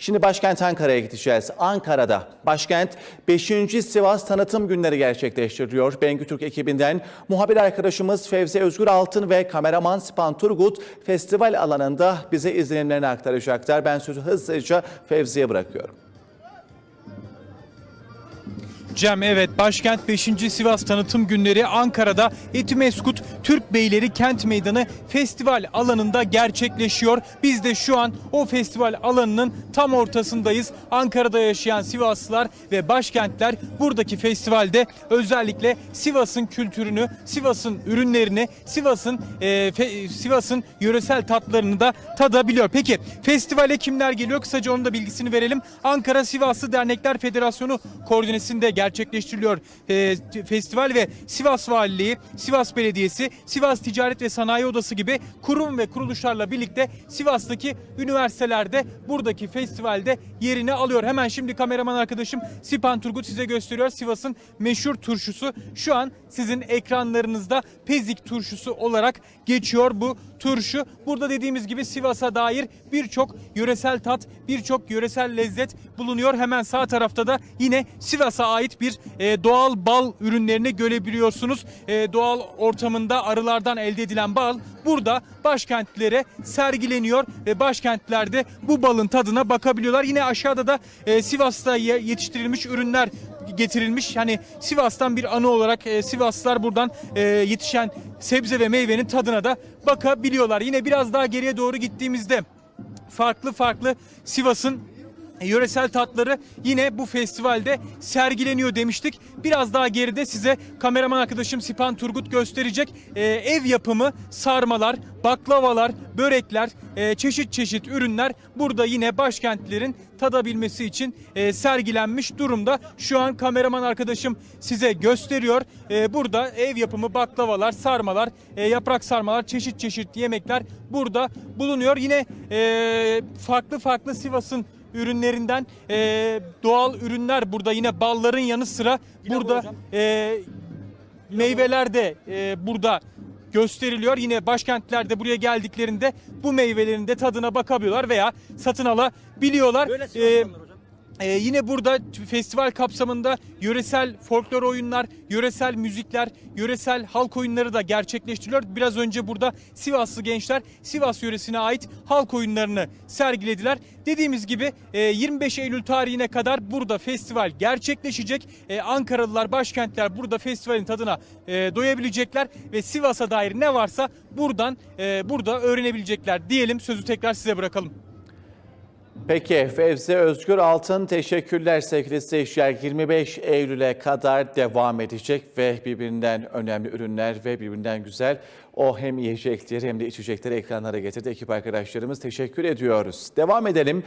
Şimdi başkent Ankara'ya gideceğiz. Ankara'da başkent 5. Sivas Tanıtım Günleri gerçekleştiriyor. Bengü Türk ekibinden muhabir arkadaşımız Fevzi Özgür Altın ve kameraman Sipan Turgut festival alanında bize izlenimlerini aktaracaklar. Ben sözü hızlıca Fevzi'ye bırakıyorum. Cem evet başkent 5. Sivas Tanıtım Günleri Ankara'da Etimeskut Türk Beyleri Kent Meydanı festival alanında gerçekleşiyor. Biz de şu an o festival alanının tam ortasındayız. Ankara'da yaşayan Sivaslılar ve başkentler buradaki festivalde özellikle Sivas'ın kültürünü, Sivas'ın ürünlerini, Sivas'ın e, fe- Sivas'ın yöresel tatlarını da tadabiliyor. Peki festivale kimler geliyor? Kısaca onun da bilgisini verelim. Ankara Sivaslı Dernekler Federasyonu koordinesinde gerçekleştiriliyor e, festival ve Sivas Valiliği, Sivas Belediyesi, Sivas Ticaret ve Sanayi Odası gibi kurum ve kuruluşlarla birlikte Sivas'taki üniversitelerde buradaki festivalde yerini alıyor. Hemen şimdi kameraman arkadaşım Sipan Turgut size gösteriyor. Sivas'ın meşhur turşusu şu an sizin ekranlarınızda Pezik turşusu olarak geçiyor bu turşu. Burada dediğimiz gibi Sivas'a dair birçok yöresel tat, birçok yöresel lezzet bulunuyor. Hemen sağ tarafta da yine Sivas'a ait bir e, doğal bal ürünlerini görebiliyorsunuz. E, doğal ortamında arılardan elde edilen bal burada başkentlere sergileniyor ve başkentlerde bu balın tadına bakabiliyorlar. Yine aşağıda da e, Sivas'ta ye- yetiştirilmiş ürünler getirilmiş. Hani Sivas'tan bir anı olarak e, Sivaslılar buradan e, yetişen sebze ve meyvenin tadına da bakabiliyorlar. Yine biraz daha geriye doğru gittiğimizde farklı farklı Sivas'ın yöresel tatları yine bu festivalde sergileniyor demiştik. Biraz daha geride size kameraman arkadaşım Sipan Turgut gösterecek. Ee, ev yapımı sarmalar, baklavalar, börekler, e, çeşit çeşit ürünler burada yine başkentlerin tadabilmesi için e, sergilenmiş durumda. Şu an kameraman arkadaşım size gösteriyor. E, burada ev yapımı baklavalar, sarmalar, e, yaprak sarmalar, çeşit çeşit yemekler burada bulunuyor. Yine e, farklı farklı Sivas'ın ürünlerinden e, doğal ürünler burada yine balların yanı sıra burada e, meyveler de e, burada gösteriliyor. Yine başkentlerde buraya geldiklerinde bu meyvelerin de tadına bakabiliyorlar veya satın alabiliyorlar. E, ee, yine burada festival kapsamında yöresel folklor oyunlar, yöresel müzikler, yöresel halk oyunları da gerçekleştiriliyor. Biraz önce burada Sivaslı gençler Sivas yöresine ait halk oyunlarını sergilediler. Dediğimiz gibi e, 25 Eylül tarihine kadar burada festival gerçekleşecek. E, Ankaralılar, başkentler burada festivalin tadına e, doyabilecekler ve Sivas'a dair ne varsa buradan e, burada öğrenebilecekler diyelim. Sözü tekrar size bırakalım. Peki Fevzi Özgür Altın teşekkürler sevgili izleyiciler. 25 Eylül'e kadar devam edecek ve birbirinden önemli ürünler ve birbirinden güzel o hem yiyecekleri hem de içecekleri ekranlara getirdi. Ekip arkadaşlarımız teşekkür ediyoruz. Devam edelim.